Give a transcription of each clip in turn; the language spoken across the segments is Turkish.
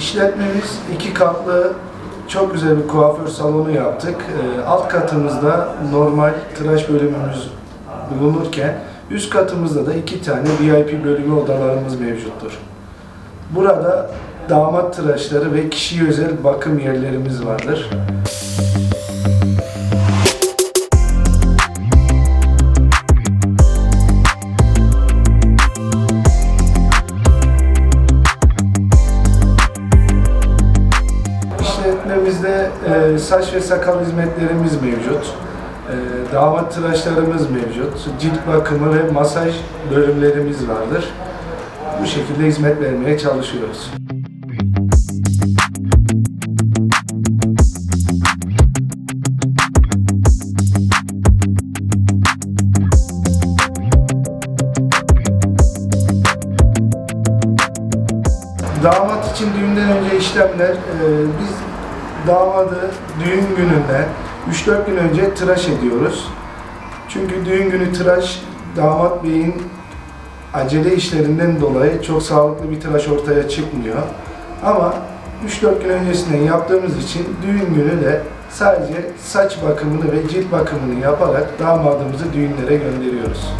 İşletmemiz iki katlı çok güzel bir kuaför salonu yaptık. Ee, alt katımızda normal tıraş bölümümüz bulunurken üst katımızda da iki tane VIP bölümü odalarımız mevcuttur. Burada damat tıraşları ve kişiye özel bakım yerlerimiz vardır. İşletmemizde e, saç ve sakal hizmetlerimiz mevcut. E, damat tıraşlarımız mevcut. Cilt bakımı ve masaj bölümlerimiz vardır. Bu şekilde hizmet vermeye çalışıyoruz. Damat için düğünden önce işlemler, e, biz damadı düğün gününden 3-4 gün önce tıraş ediyoruz. Çünkü düğün günü tıraş damat beyin acele işlerinden dolayı çok sağlıklı bir tıraş ortaya çıkmıyor. Ama 3-4 gün öncesinden yaptığımız için düğün günü de sadece saç bakımını ve cilt bakımını yaparak damadımızı düğünlere gönderiyoruz.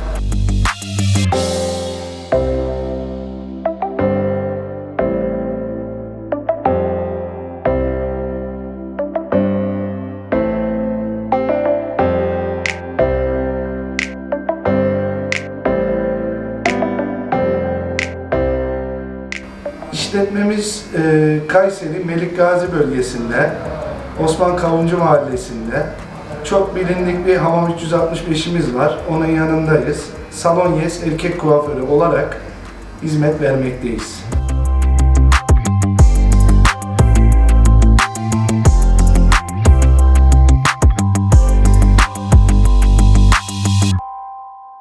İşletmemiz e, Kayseri Melik Gazi bölgesinde, Osman Kavuncu Mahallesi'nde. Çok bilindik bir hamam 365'imiz var. Onun yanındayız. Salon Yes erkek kuaförü olarak hizmet vermekteyiz.